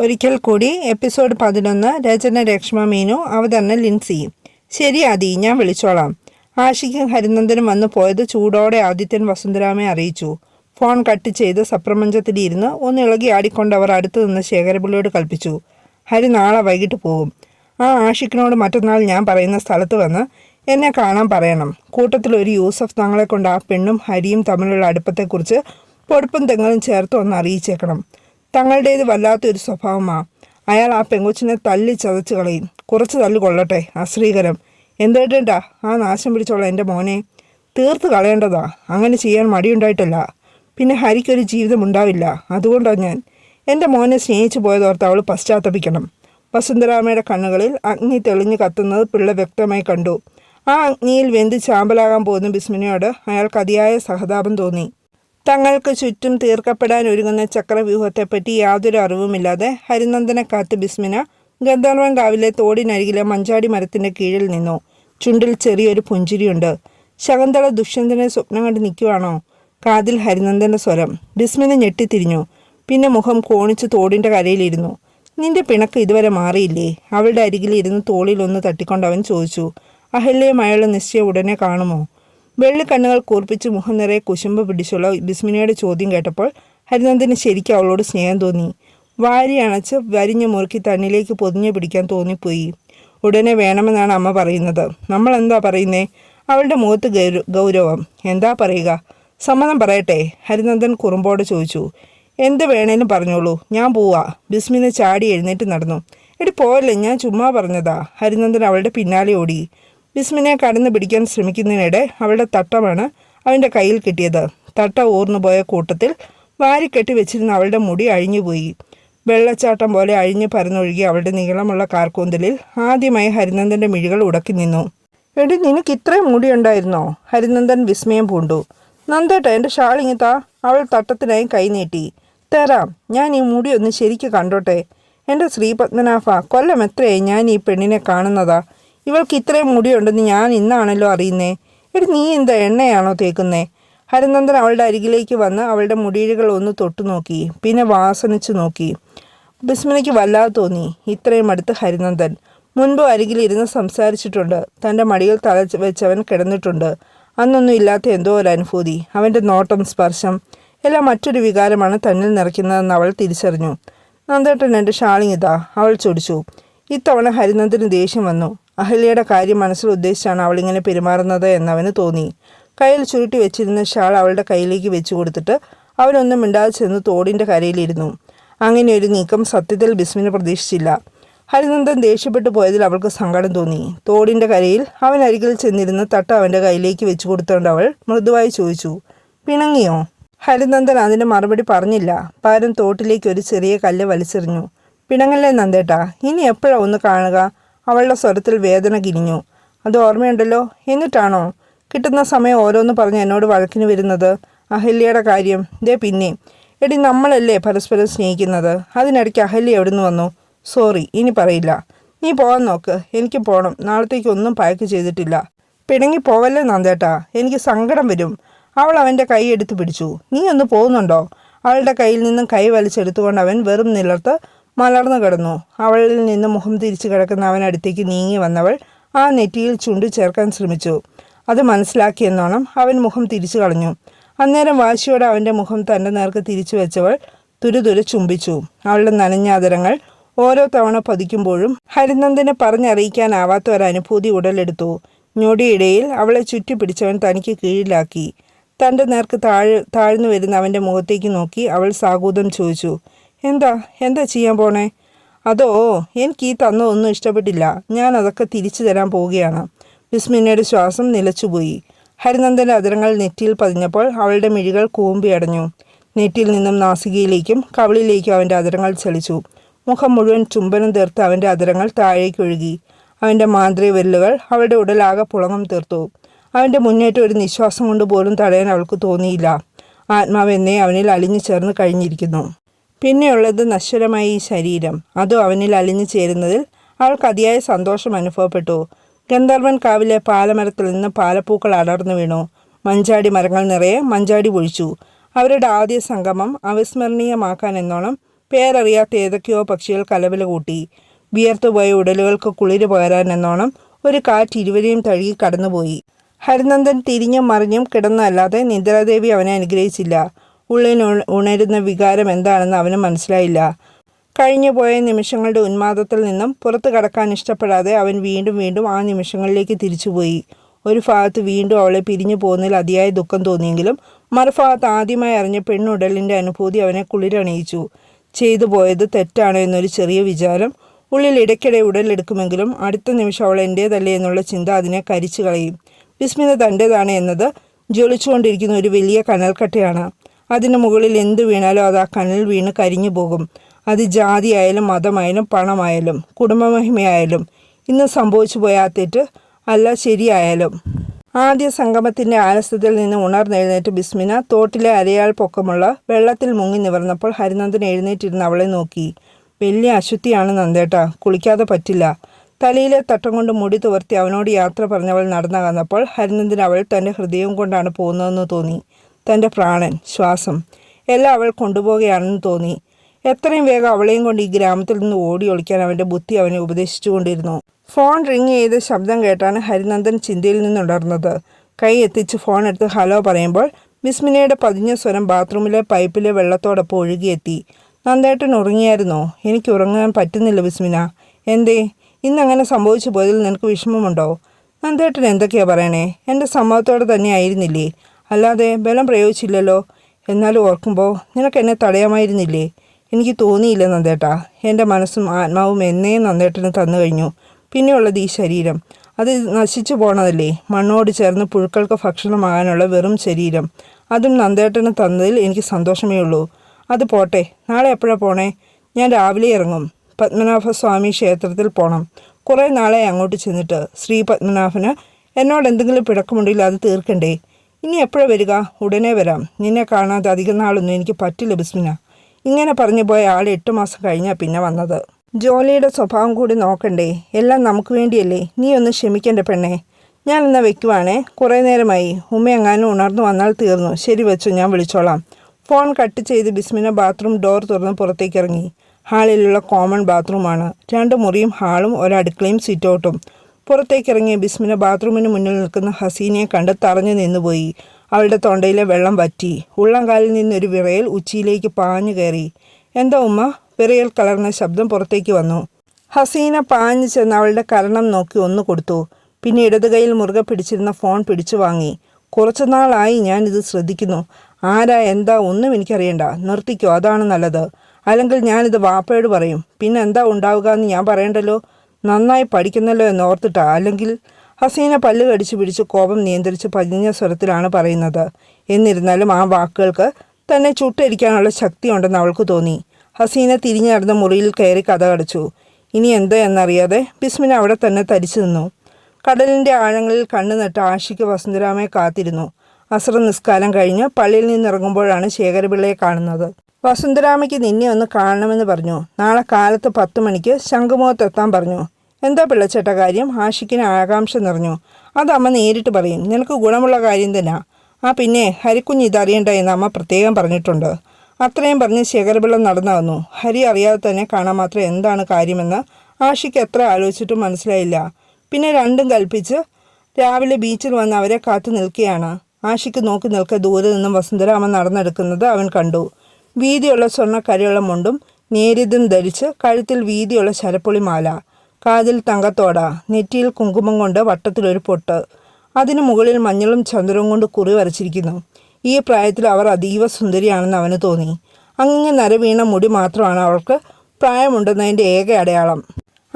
ഒരിക്കൽ കൂടി എപ്പിസോഡ് പതിനൊന്ന് രചന രക്ഷ്മ മീനു അവതരണം ലിൻസി. ശരി ആദി ഞാൻ വിളിച്ചോളാം. ആഷിക്കും ഹരിനന്ദനും വന്നു പോയത് ചൂടോടെ ആദിത്യൻ വസുന്ധരാമയെ അറിയിച്ചു. ഫോൺ കട്ട് ചെയ്ത് സപ്രപഞ്ചത്തിലിരുന്ന് ഒന്ന് ഇളകി ആടിക്കൊണ്ട് അവർ അടുത്തു നിന്ന് ശേഖരപിള്ളിയോട് കൽപ്പിച്ചു. ഹരി നാളെ വൈകിട്ട് പോകും ആ ആഷിക്കിനോട് മറ്റന്നാൾ ഞാൻ പറയുന്ന സ്ഥലത്ത് വന്ന് എന്നെ കാണാൻ പറയണം. കൂട്ടത്തിൽ ഒരു യൂസഫ് തങ്ങളെ കൊണ്ട് ആ പെണ്ണും ഹരിയും തമ്മിലുള്ള അടുപ്പത്തെക്കുറിച്ച് പൊടുപ്പും തെങ്ങളും ചേർത്ത് ഒന്ന് അറിയിച്ചേക്കണം. തങ്ങളുടേത് വല്ലാത്തൊരു സ്വഭാവമാണ് അയാൾ ആ പെങ്കൊച്ചിനെ തല്ലി ചതച്ച് കളയും. കുറച്ച് തല്ലു കൊള്ളട്ടെ അശ്രീകരം എന്തേട്ടാ ആ നാശം പിടിച്ചോളാം എന്റെ മോനെ. തീർത്ത് കളയേണ്ടതാ. അങ്ങനെ ചെയ്യാൻ മടിയുണ്ടായിട്ടല്ല. പിന്നെ ഹരിക്കൊരു ജീവിതം ഉണ്ടാവില്ല. അതുകൊണ്ടാണ് ഞാൻ. എന്റെ മോനെ സ്നേഹിച്ചു പോയതോർത്ത് അവൾ പശ്ചാത്തപിക്കണം. വസുന്ധരാമയുടെ കണ്ണുകളിൽ അഗ്നി തെളിഞ്ഞു കത്തുന്നത് പിള്ള വ്യക്തമായി കണ്ടു. ആ അഗ്നിയിൽ വെന്ത് ചാമ്പലാകാൻ പോകുന്ന ബിസ്മിനയോട് അയാൾക്ക് അതിയായ സഹതാപം തോന്നി. തങ്ങൾക്ക് ചുറ്റും തീർക്കപ്പെടാൻ ഒരുങ്ങുന്ന ചക്രവ്യൂഹത്തെപ്പറ്റി യാതൊരു അറിവുമില്ലാതെ ഹരിനന്ദനെ കാത്ത് ബിസ്മിന ഗന്ധർവൻ കാവിലെ തോടിനരികിലെ മഞ്ചാടി മരത്തിന്റെ കീഴിൽ നിന്നു. ചുണ്ടിൽ ചെറിയൊരു പുഞ്ചിരിയുണ്ട്. ശകുന്തള ദുഷ്യന്തനെ സ്വപ്നം കണ്ട് നിൽക്കുവാണോ കാതിൽ ഹരിനന്ദന്റെ സ്വരം. ബിസ്മിന ഞെട്ടിത്തിരിഞ്ഞു. പിന്നെ മുഖം കോണിച്ച് തോടിന്റെ കരയിലിരുന്നു നിന്റെ പിണക്ക് ഇതുവരെ മാറിയില്ലേ? അവളുടെ അരികിലിരുന്ന് തോളിലൊന്ന് തട്ടിക്കൊണ്ട് അവൻ ചോദിച്ചു. അഹല്യയും അയാളുടെ നിശ്ചയം ഉടനെ കാണുമോ? വെള്ളിക്കണ്ണുകൾ കൂർപ്പിച്ച് മുഖം നിറയെ കുശുമ്പ് പിടിച്ചുള്ള ബിസ്മിനയുടെ ചോദ്യം കേട്ടപ്പോൾ ഹരിനന്ദിന് ശരിക്കും അവളോട് സ്നേഹം തോന്നി. വാരി അണച്ച് വരിഞ്ഞു മുറുക്കി തന്നിലേക്ക് പൊതിഞ്ഞു പിടിക്കാൻ തോന്നിപ്പോയി. ഉടനെ വേണമെന്നാണ് അമ്മ പറയുന്നത്. നമ്മൾ എന്താ പറയുന്നേ? അവളുടെ മുഖത്ത് ഗൗര- ഗൗരവം. എന്താ പറയുക? സമ്മതം പറയട്ടെ ഹരിനന്ദൻ കുറുമ്പോടെ ചോദിച്ചു. എന്ത് വേണേലും പറഞ്ഞോളൂ. ഞാൻ പോവാ. ബിസ്മിനെ ചാടി എഴുന്നേറ്റ് നടന്നു. എടി പോയല്ലേ ഞാൻ ചുമ്മാ പറഞ്ഞതാ. ഹരിനന്ദൻ അവളുടെ പിന്നാലെ ഓടി. ബിസ്മിനെ കടന്നു പിടിക്കാൻ ശ്രമിക്കുന്നതിനിടെ അവളുടെ തട്ടമാണ് അവന്റെ കയ്യിൽ കിട്ടിയത്. തട്ട ഊർന്നുപോയ കൂട്ടത്തിൽ വാരിക്കെട്ടി വെച്ചിരുന്ന അവളുടെ മുടി അഴിഞ്ഞുപോയി വെള്ളച്ചാട്ടം പോലെ അഴിഞ്ഞു പരന്നൊഴുകി അവളുടെ നീളമുള്ള കാർക്കൂന്തലിൽ ആദ്യമായി ഹരിനന്ദന്റെ മിഴികൾ ഉടക്കി നിന്നു. എടി നിനക്ക് ഇത്രയും മുടിയുണ്ടായിരുന്നോ? ഹരിനന്ദൻ വിസ്മയം പൂണ്ടു. നന്ദേട്ട എന്റെ ഷാളിങ്ങിത്താ അവൾ തട്ടത്തിനായി കൈനീട്ടി തരാം ഞാൻ ഈ മുടി ഒന്ന് ശരിക്ക് കണ്ടോട്ടെ. എന്റെ ശ്രീപത്മനാഭ കൊല്ലം എത്രയായി ഞാൻ ഈ പെണ്ണിനെ കാണുന്നതാ? ഇവൾക്ക് ഇത്രയും മുടിയുണ്ടെന്ന് ഞാൻ ഇന്നാണല്ലോ അറിയുന്നേ. എടി നീ എന്താ എണ്ണയാണോ തേക്കുന്നേ? ഹരിനന്ദൻ അവളുടെ അരികിലേക്ക് വന്ന് അവളുടെ മുടിയിഴകൾ ഒന്ന് തൊട്ടു നോക്കി പിന്നെ വാസനിച്ചു നോക്കി. ബിസ്മിനയ്ക്ക് വല്ലാതെ തോന്നി ഇത്രയും അടുത്ത് ഹരിനന്ദൻ. മുൻപ് അരികിലിരുന്ന് സംസാരിച്ചിട്ടുണ്ട്. തന്റെ മടിയിൽ തല വെച്ചവൻ കിടന്നിട്ടുണ്ട്. അന്നൊന്നും ഇല്ലാത്ത എന്തോ ഒരു അനുഭൂതി അവന്റെ നോട്ടം സ്പർശം. എല്ലാം മറ്റൊരു വികാരമാണ് തന്നിൽ നിറയ്ക്കുന്നതെന്ന് അവൾ തിരിച്ചറിഞ്ഞു. നന്ദേട്ടൻ എന്റെ ഷാളിങ്ങിതാ അവൾ ചൊടിച്ചു ഇത്തവണ ഹരിനന്ദന് ദേഷ്യം വന്നു. അഹല്യയുടെ കാര്യം മനസ്സിൽ ഉദ്ദേശിച്ചാണ് അവളിങ്ങനെ പെരുമാറുന്നത് എന്നവന് തോന്നി. കയ്യിൽ ചുരുട്ടി വെച്ചിരുന്ന ഷാൾ അവളുടെ കയ്യിലേക്ക് വെച്ചു കൊടുത്തിട്ട് അവനൊന്നും മിണ്ടാതെ ചെന്ന് തോടിന്റെ കരയിലിരുന്നു. അങ്ങനെ ഒരു നീക്കം സത്യത്തിൽ ബിസ്മിന് പ്രതീക്ഷിച്ചില്ല. ഹരിനന്ദൻ ദേഷ്യപ്പെട്ടു പോയതിൽ അവൾക്ക് സങ്കടം തോന്നി. തോടിന്റെ കരയിൽ അവൻ അരികിൽ ചെന്നിരുന്ന തട്ട് അവന്റെ കയ്യിലേക്ക് വെച്ചു കൊടുത്തുകൊണ്ട് അവൾ മൃദുവായി ചോദിച്ചു പിണങ്ങിയോ? ഹരിനന്ദൻ അതിന് മറുപടി പറഞ്ഞില്ല. പകരം തോട്ടിലേക്ക് ഒരു ചെറിയ കല്ല് വലിച്ചെറിഞ്ഞു. പിണങ്ങല്ലേ നന്ദേട്ടാ ഇനി എപ്പോഴാ ഒന്ന് കാണുക? അവളുടെ സ്വരത്തിൽ വേദന കിരിഞ്ഞു അത് ഓർമ്മയുണ്ടല്ലോ? എന്നിട്ടാണോ? കിട്ടുന്ന സമയം ഓരോന്ന് പറഞ്ഞ് എന്നോട് വഴക്കിന് വരുന്നത്? അഹല്യയുടെ കാര്യം. ദേ പിന്നെ. എടി നമ്മളല്ലേ പരസ്പരം സ്നേഹിക്കുന്നത്? അതിനിടയ്ക്ക് അഹല്യ എവിടുന്ന് വന്നു? സോറി ഇനി പറയില്ല. നീ പോകാൻ നോക്ക്. എനിക്ക് പോകണം നാളത്തേക്ക് ഒന്നും പാക്ക് ചെയ്തിട്ടില്ല. പിണങ്ങി പോവല്ലേ നന്ദേട്ടാ? എനിക്ക് സങ്കടം വരും. അവൾ അവന്റെ കൈ എടുത്ത് പിടിച്ചു. നീ ഒന്ന് പോകുന്നുണ്ടോ? അവളുടെ കയ്യിൽ നിന്നും കൈ വലിച്ചെടുത്തുകൊണ്ട് അവൻ വെറും നിലർത്ത് മലർന്നു കിടന്നു അവളിൽ നിന്ന് മുഖം തിരിച്ചു കിടക്കുന്ന അവനടുത്തേക്ക് നീങ്ങി വന്നവൾ ആ നെറ്റിയിൽ ചുണ്ടു ചേർക്കാൻ ശ്രമിച്ചു. അത് മനസ്സിലാക്കിയെന്നോണം അവൻ മുഖം തിരിച്ചു കളഞ്ഞു. അന്നേരം വാശിയോടെ അവന്റെ മുഖം തന്റെ നേർക്ക് തിരിച്ചു വെച്ചവൾ തുരുതുരെ ചുംബിച്ചു. അവളുടെ നനഞ്ഞ ആദരങ്ങൾ ഓരോ തവണ പതിക്കുമ്പോഴും ഹരിനന്ദനെ പറഞ്ഞറിയിക്കാനാവാത്ത ഒരു അനുഭൂതി ഉടലെടുത്തു. ഞൊടിയിടയിൽ അവളെ ചുറ്റി പിടിച്ചവൻ തനിക്ക് കീഴിലാക്കി. തന്റെ നേർക്ക് താഴ് താഴ്ന്നു വരുന്ന അവന്റെ മുഖത്തേക്ക് നോക്കി അവൾ സാഗൂതം ചോദിച്ചു എന്താ? എന്താ ചെയ്യാൻ പോണേ? അതോ എനിക്ക് ഈ തന്ന ഒന്നും ഇഷ്ടപ്പെട്ടില്ല. ഞാൻ അതൊക്കെ തിരിച്ചു തരാൻ പോവുകയാണ്. വിസ്മിനയുടെ ശ്വാസം നിലച്ചുപോയി. ഹരിനന്ദന്റെ അതിരങ്ങൾ നെറ്റിയിൽ പതിഞ്ഞപ്പോൾ അവളുടെ മിഴികൾ കൂമ്പിയടഞ്ഞു നെറ്റിയിൽ നിന്നും നാസികയിലേക്കും കവിളിലേക്കും അവന്റെ അതിരങ്ങൾ ചലിച്ചു. മുഖം മുഴുവൻ ചുംബനം തീർത്ത് അവന്റെ അതിരങ്ങൾ താഴേക്കൊഴുകി അവന്റെ മാന്ത്രിക വിരലുകൾ അവളുടെ ഉടലാകെ പുളങ്ങം തീർത്തു. അവന്റെ മുന്നേറ്റം ഒരു നിശ്വാസം കൊണ്ട് പോലും തടയാൻ അവൾക്ക് തോന്നിയില്ല. ആത്മാവെന്നേ അവനിൽ അലിഞ്ഞു ചേർന്ന് കഴിഞ്ഞിരിക്കുന്നു. പിന്നെയുള്ളത് നശ്വരമായ ഈ ശരീരം. അതും അവനിൽ അലിഞ്ഞു ചേരുന്നതിൽ അവൾക്ക് അതിയായ സന്തോഷം അനുഭവപ്പെട്ടു. ഗന്ധർവൻ കാവിലെ പാലമരത്തിൽ നിന്ന് പാലപ്പൂക്കൾ അടർന്നു വീണു. മഞ്ചാടി മരങ്ങൾ നിറയെ മഞ്ചാടി പൊഴിച്ചു. അവരുടെ ആദ്യ സംഗമം അവിസ്മരണീയമാക്കാൻ എന്നോണം പേരറിയാത്ത ഏതൊക്കെയോ പക്ഷികൾ കലവില കൂട്ടി. വിയർത്തുപോയ ഉടലുകൾക്ക് കുളിര് പകരാൻ എന്നോണം ഒരു കാറ്റ് ഇരുവരെയും തഴുകി കടന്നുപോയി. ഹരിനന്ദൻ തിരിഞ്ഞും മറിഞ്ഞും കിടന്നല്ലാതെ നിദ്രാദേവി അവനെ അനുഗ്രഹിച്ചില്ല. ഉള്ളിൽ ഉണ- ഉണരുന്ന വികാരം എന്താണെന്ന് അവന് മനസ്സിലായില്ല. കഴിഞ്ഞുപോയ നിമിഷങ്ങളുടെ ഉന്മാദത്തിൽ നിന്നും പുറത്തു കടക്കാൻ ഇഷ്ടപ്പെടാതെ അവൻ വീണ്ടും വീണ്ടും ആ നിമിഷങ്ങളിലേക്ക് തിരിച്ചുപോയി. ഒരു ഭാഗത്ത് വീണ്ടും അവളെ പിരിഞ്ഞു പോകുന്നതിൽ അതിയായ ദുഃഖം തോന്നിയെങ്കിലും മറുഭാഗത്ത് ആദ്യമായി അറിഞ്ഞ പെണ്ണുടലിന്റെ അനുഭൂതി അവനെ കുളിരണിയിച്ചു. ചെയ്തു പോയത് തെറ്റാണോ എന്നൊരു ചെറിയ വിചാരം ഉള്ളിൽ ഇടയ്ക്കിടെ ഉടലെടുക്കുമെങ്കിലും അടുത്ത നിമിഷം അവൾ എന്റേതല്ലേ എന്നുള്ള ചിന്ത അതിനെ കരിച്ചു കളയും. വിസ്മിത തന്റേതാണ് എന്നത് ജ്വലിച്ചുകൊണ്ടിരിക്കുന്ന ഒരു വലിയ കനൽക്കട്ടയാണ്. അതിന് മുകളിൽ എന്ത് വീണാലും അത് ആ കനൽ വീണ് കരിഞ്ഞു പോകും. അത് ജാതിയായാലും മതമായാലും പണമായാലും കുടുംബമഹിമയായാലും ഇന്ന് സംഭവിച്ചു പോയ തെറ്റ് അല്ല ശരിയായാലും. ആദ്യ സംഗമത്തിന്റെ ആലസ്യത്തിൽ നിന്ന് ഉണർന്നെഴുന്നേറ്റ് ബിസ്മിന തോട്ടിലെ അരയാൾ പൊക്കമുള്ള വെള്ളത്തിൽ മുങ്ങി നിവർന്നപ്പോൾ ഹരിനന്ദൻ എഴുന്നേറ്റിരുന്ന് അവളെ നോക്കി. വലിയ അശുദ്ധിയാണ് നന്ദേട്ട കുളിക്കാതെ പറ്റില്ല. തലയിലെ തട്ടം കൊണ്ട് മുടി തുവർത്തി അവനോട് യാത്ര പറഞ്ഞവൾ നടന്നു കന്നപ്പോൾ ഹരിനന്ദൻ അവൾ തന്റെ ഹൃദയം കൊണ്ടാണ് പോകുന്നതെന്ന് തോന്നി. തന്റെ പ്രാണൻ ശ്വാസം എല്ലാം അവൾ കൊണ്ടുപോവുകയാണെന്ന് തോന്നി. എത്രയും വേഗം അവളെയും കൊണ്ട് ഈ ഗ്രാമത്തിൽ നിന്ന് ഓടി ഒളിക്കാൻ അവന്റെ ബുദ്ധി അവനെ ഉപദേശിച്ചുകൊണ്ടിരുന്നു. ഫോൺ റിങ് ചെയ്ത ശബ്ദം കേട്ടാണ് ഹരിനന്ദൻ ചിന്തയിൽ നിന്നുണർന്നത്. കൈ എത്തിച്ച് ഫോൺ എടുത്ത് ഹലോ പറയുമ്പോൾ മിസ്മിനയുടെ പതിഞ്ഞ സ്വരം ബാത്റൂമിലെ പൈപ്പിലെ വെള്ളത്തോടൊപ്പം ഒഴുകിയെത്തി. നന്ദേട്ടൻ ഉറങ്ങിയായിരുന്നോ? എനിക്ക് ഉറങ്ങാൻ പറ്റുന്നില്ല വിസ്മിന എന്തേ? ഇന്നങ്ങനെ സംഭവിച്ചു പോയതിൽ നിനക്ക് വിഷമമുണ്ടോ? നന്ദേട്ടൻ എന്തൊക്കെയാ പറയണേ? എന്റെ സമ്മതത്തോടെ തന്നെ ആയിരുന്നില്ലേ? അല്ലാതെ ബലം പ്രയോഗിച്ചില്ലല്ലോ. എന്നാൽ ഓർക്കുമ്പോൾ നിനക്ക് എന്നെ തടയാമായിരുന്നില്ലേ? എനിക്ക് തോന്നിയില്ല നന്ദേട്ടാ. എന്റെ മനസ്സും ആത്മാവും എന്നേ നന്ദേട്ടന് തന്നു കഴിഞ്ഞു. പിന്നെയുള്ളത് ഈ ശരീരം. അത് നശിച്ചു പോണതല്ലേ? മണ്ണോട് ചേർന്ന് പുഴുക്കൾക്ക് ഭക്ഷണമാകാനുള്ള വെറും ശരീരം. അതും നന്ദേട്ടന് തന്നതിൽ എനിക്ക് സന്തോഷമേ ഉള്ളൂ. അത് പോട്ടെ. നാളെ എപ്പോഴാണ് പോണേ? ഞാൻ രാവിലെ ഇറങ്ങും. പത്മനാഭസ്വാമി ക്ഷേത്രത്തിൽ പോകണം കുറേ നാളെ അങ്ങോട്ട് ചെന്നിട്ട് ശ്രീ പത്മനാഭന് എന്നോട് എന്തെങ്കിലും പിടക്കമുണ്ടെങ്കിൽ അത് തീർക്കണ്ടേ? ഇനി എപ്പോഴാണ് വരിക? ഉടനെ വരാം. നിന്നെ കാണാതെ അധികം നാളൊന്നും എനിക്ക് പറ്റില്ല ബിസ്മിന. ഇങ്ങനെ പറഞ്ഞു പോയ ആൾ എട്ട് മാസം കഴിഞ്ഞാൽ പിന്നെ വന്നത്. ജോലിയുടെ സ്വഭാവം കൂടി നോക്കണ്ടേ? എല്ലാം നമുക്ക് വേണ്ടിയല്ലേ? നീ ഒന്ന് ക്ഷമിക്കണ്ട പെണ്ണേ. ഞാൻ എന്നാൽ വെക്കുവാണേ? കുറേ നേരമായി. ഉമ്മ എങ്ങാനും ഉണർന്നു വന്നാൽ തീർന്നു. ശരി വെച്ചു ഞാൻ വിളിച്ചോളാം. ഫോൺ കട്ട് ചെയ്ത് ബിസ്മിന ബാത്റൂം ഡോർ തുറന്ന് പുറത്തേക്ക് ഇറങ്ങി. ഹാളിലുള്ള കോമൺ ബാത്റൂമാണ്. രണ്ട് മുറിയും ഹാളും ഒരടുക്കളയും സിറ്റൗട്ടും പുറത്തേക്കിറങ്ങിയ ബിസ്മിന ബാത്റൂമിന് മുന്നിൽ നിൽക്കുന്ന ഹസീനയെ കണ്ട് തറഞ്ഞു നിന്നുപോയി. അവളുടെ തൊണ്ടയിലെ വെള്ളം വറ്റി. ഉള്ളംകാലിൽ നിന്നൊരു വിറയൽ ഉച്ചിയിലേക്ക് പാഞ്ഞു കയറി. എന്താ ഉമ്മ? വിറയൽ കലർന്ന ശബ്ദം പുറത്തേക്ക് വന്നു. ഹസീന പാഞ്ഞു ചെന്ന് അവളുടെ കരണം നോക്കി ഒന്ന് കൊടുത്തു. പിന്നെ ഇടത് കൈയിൽ മുറുകെ പിടിച്ചിരുന്ന ഫോൺ പിടിച്ചു വാങ്ങി. കുറച്ചു നാളായി ഞാനിത് ശ്രദ്ധിക്കുന്നു. ആരാ എന്താ ഒന്നും എനിക്കറിയണ്ട. നിർത്തിക്കോ അതാണ് നല്ലത്. അല്ലെങ്കിൽ ഞാനിത് വാപ്പയോട് പറയും. പിന്നെ എന്താ ഉണ്ടാവുക എന്ന് ഞാൻ പറയണ്ടല്ലോ? നന്നായി പഠിക്കുന്നല്ലോ എന്ന് ഓർത്തിട്ടാ അല്ലെങ്കിൽ ഹസീന പല്ല് കടിച്ചു പിടിച്ച് കോപം നിയന്ത്രിച്ച് പതിഞ്ഞ സ്വരത്തിലാണ് പറയുന്നത്. എന്നിരുന്നാലും ആ വാക്കുകൾക്ക് തന്നെ ചുട്ടരിക്കാനുള്ള ശക്തിയുണ്ടെന്ന് അവൾക്ക് തോന്നി. ഹസീന തിരിഞ്ഞു നടന്ന മുറിയിൽ കയറി കഥ കടച്ചു. ഇനി എന്താ എന്നറിയാതെ ബിസ്മിൻ അവിടെ തന്നെ തരിച്ചു നിന്നു. കടലിന്റെ ആഴങ്ങളിൽ കണ്ണു നട്ട് ആഷിക്ക് വസുന്ധരാമയെ കാത്തിരുന്നു. അസ്ര നിസ്കാരം കഴിഞ്ഞ് പള്ളിയിൽ നിന്നിറങ്ങുമ്പോഴാണ് ശേഖരപിള്ളയെ കാണുന്നത്. വസുന്ധരാമയ്ക്ക് നിന്നെ ഒന്ന് കാണണമെന്ന് പറഞ്ഞു. നാളെ കാലത്ത് പത്ത് മണിക്ക് ശംഖുമുഖത്തെത്താൻ പറഞ്ഞു. എന്താ പിള്ളച്ചേട്ട കാര്യം? ആഷിക്കിന് ആകാംക്ഷ നിറഞ്ഞു. അത് അമ്മ നേരിട്ട് പറയും. നിനക്ക് ഗുണമുള്ള കാര്യം തന്നെ. ആ പിന്നെ ഹരിക്കുഞ്ഞ് ഇതറിയണ്ട എന്ന് അമ്മ പ്രത്യേകം പറഞ്ഞിട്ടുണ്ട്. അത്രയും പറഞ്ഞ് ശേഖരപിള്ള നടന്നു വന്നു. ഹരി അറിയാതെ തന്നെ കാണാൻ മാത്രം എന്താണ് കാര്യമെന്ന് ആഷിക്ക് എത്ര ആലോചിച്ചിട്ടും മനസ്സിലായില്ല. പിന്നെ രണ്ടും കൽപ്പിച്ച് രാവിലെ ബീച്ചിൽ വന്ന് അവരെ കാത്തു നിൽക്കുകയാണ്. ആഷിക്ക് നോക്കി നിൽക്കെ ദൂരെ നിന്നും വസുന്ധരാമൻ നടന്നെടുക്കുന്നത് അവൻ കണ്ടു. വീതിയുള്ള സ്വർണക്കരയുള്ള മുണ്ടും നേരിതും ധരിച്ച് കഴുത്തിൽ വീതിയുള്ള ശരപ്പൊളി മാല കാതിൽ തങ്കത്തോട നെറ്റിയിൽ കുങ്കുമം കൊണ്ട് വട്ടത്തിലൊരു പൊട്ട്. അതിനു മുകളിൽ മഞ്ഞളും ചന്ദ്രവും കൊണ്ട് കുറി വരച്ചിരിക്കുന്നു. ഈ പ്രായത്തിൽ അവർ അതീവ സുന്ദരിയാണെന്ന് അവന് തോന്നി. അങ്ങനെ നരവീണ മുടി മാത്രമാണ് അവൾക്ക് പ്രായമുണ്ടെന്നതിന്റെ ഏക അടയാളം.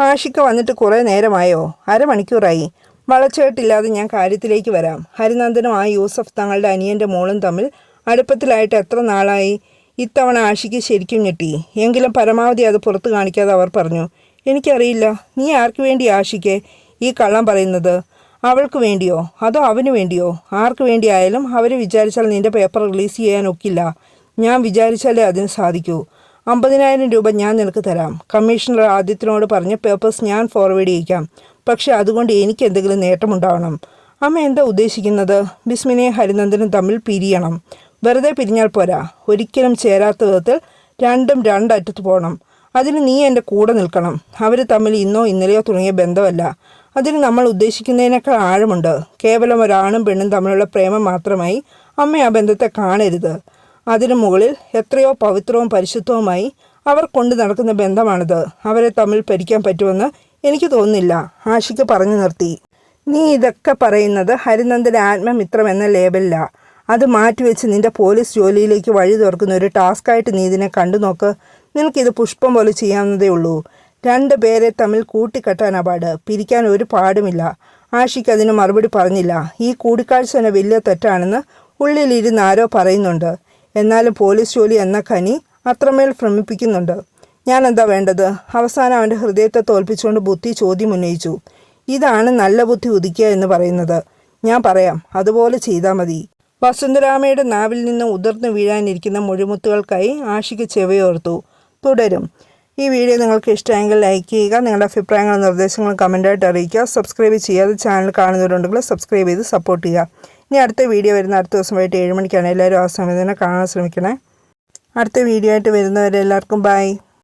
ആഷിക്ക വന്നിട്ട് കുറേ നേരമായോ? അരമണിക്കൂറായി. വളച്ചേട്ടില്ലാതെ ഞാൻ കാര്യത്തിലേക്ക് വരാം. ഹരിനന്ദനും ആ യൂസഫ് തങ്ങളുടെ അനിയന്റെ മോളും തമ്മിൽ അടുപ്പത്തിലായിട്ട് എത്ര നാളായി? ഇത്തവണ ആഷിക്ക് ശരിക്കും ഞെട്ടി. എങ്കിലും പരമാവധി അത് പുറത്ത് കാണിക്കാതെ അവർ പറഞ്ഞു എനിക്കറിയില്ല നീ ആർക്ക് വേണ്ടി ആഷിക്ക് ഈ കള്ളം പറയുന്നത്? അവൾക്ക് വേണ്ടിയോ? അതോ അവന് വേണ്ടിയോ? ആർക്ക് വേണ്ടിയായാലും അവർ വിചാരിച്ചാൽ നിന്റെ പേപ്പർ റിലീസ് ചെയ്യാൻ ഒക്കില്ല. ഞാൻ വിചാരിച്ചാലേ അതിന് സാധിക്കൂ. അമ്പതിനായിരം രൂപ ഞാൻ നിനക്ക് തരാം. കമ്മീഷണർ ആദ്യത്തിനോട് പറഞ്ഞ പേപ്പേഴ്സ് ഞാൻ ഫോർവേഡ് ചെയ്യിക്കാം. പക്ഷേ അതുകൊണ്ട് എനിക്ക് എന്തെങ്കിലും നേട്ടമുണ്ടാവണം. അമ്മ എന്താ ഉദ്ദേശിക്കുന്നത്? ബിസ്മിനെയും ഹരിനന്ദനും തമ്മിൽ പിരിയണം. വെറുതെ പിരിഞ്ഞാൽ പോരാ. ഒരിക്കലും ചേരാത്ത വിധത്തിൽ രണ്ടും രണ്ടറ്റത്ത് പോകണം അതിന് നീ എന്റെ കൂടെ നിൽക്കണം. അവർ തമ്മിൽ ഇന്നോ ഇന്നലെയോ തുടങ്ങിയ ബന്ധമല്ല. അതിന് നമ്മൾ ഉദ്ദേശിക്കുന്നതിനേക്കാൾ ആഴമുണ്ട്. കേവലം ഒരാണും പെണ്ണും തമ്മിലുള്ള പ്രേമം മാത്രമായി അമ്മ ആ ബന്ധത്തെ കാണരുത്. അതിനു മുകളിൽ എത്രയോ പവിത്രവും പരിശുദ്ധവുമായി അവർ കൊണ്ടു നടക്കുന്ന ബന്ധമാണിത്. അവരെ തമ്മിൽ ഭരിക്കാൻ പറ്റുമെന്ന് എനിക്ക് തോന്നുന്നില്ല. ആഷിക്ക് പറഞ്ഞു നിർത്തി. നീ ഇതൊക്കെ പറയുന്നത് ഹരിനന്ദൻ ആത്മമിത്രം എന്ന ലേബലില അത് മാറ്റിവെച്ച് നിന്റെ പോലീസ് ജോലിയിലേക്ക് വഴി തുറക്കുന്ന ഒരു ടാസ്ക്കായിട്ട് നീ ഇതിനെ കണ്ടു നോക്ക്. നിനക്കിത് പുഷ്പം പോലെ ചെയ്യാവുന്നതേ ഉള്ളൂ. രണ്ട് പേരെ തമ്മിൽ കൂട്ടിക്കെട്ടാൻ പാട്. പിരിക്കാൻ ഒരു പാടുമില്ല. ആഷിക്ക് അതിന് മറുപടി പറഞ്ഞില്ല. ഈ കൂടിക്കാഴ്ച തന്നെ വലിയ തെറ്റാണെന്ന് ഉള്ളിലിരുന്ന് ആരോ പറയുന്നുണ്ട്. എന്നാലും പോലീസ് ജോലി എന്ന കനി അത്രമേൽ ഭ്രമിപ്പിക്കുന്നുണ്ട്. ഞാൻ എന്താ വേണ്ടത്? അവസാനം അവന്റെ ഹൃദയത്തെ തോൽപ്പിച്ചുകൊണ്ട് ബുദ്ധി ചോദ്യം ഉന്നയിച്ചു. ഇതാണ് നല്ല ബുദ്ധി ഉദിക്കുക എന്ന് പറയുന്നത്. ഞാൻ പറയാം. അതുപോലെ ചെയ്താൽ മതി. വസുന്ധരാമയുടെ നാവിൽ നിന്ന് ഉതിർന്നു വീഴാനിരിക്കുന്ന മുഴിമുത്തുകൾക്കായി ആഷിക്ക് ചെവയോർത്തു. തുടരും. ഈ വീഡിയോ നിങ്ങൾക്ക് ഇഷ്ടമെങ്കിൽ ലൈക്ക് ചെയ്യുക നിങ്ങളുടെ അഭിപ്രായങ്ങളും നിർദ്ദേശങ്ങളും കമന്റായിട്ട് അറിയിക്കുക. സബ്സ്ക്രൈബ് ചെയ്യാതെ ചാനൽ കാണുന്നവരുണ്ടെങ്കിൽ സബ്സ്ക്രൈബ് ചെയ്ത് സപ്പോർട്ട് ചെയ്യുക. ഇനി അടുത്ത വീഡിയോ വരുന്ന അടുത്ത ദിവസം വൈകിട്ട് ഏഴ് മണിക്കാണ്. എല്ലാവരും ആ സമയത്ത് തന്നെ കാണാൻ ശ്രമിക്കണേ. അടുത്ത വീഡിയോ ആയിട്ട് വരുന്നവരെല്ലാവർക്കും ബൈ.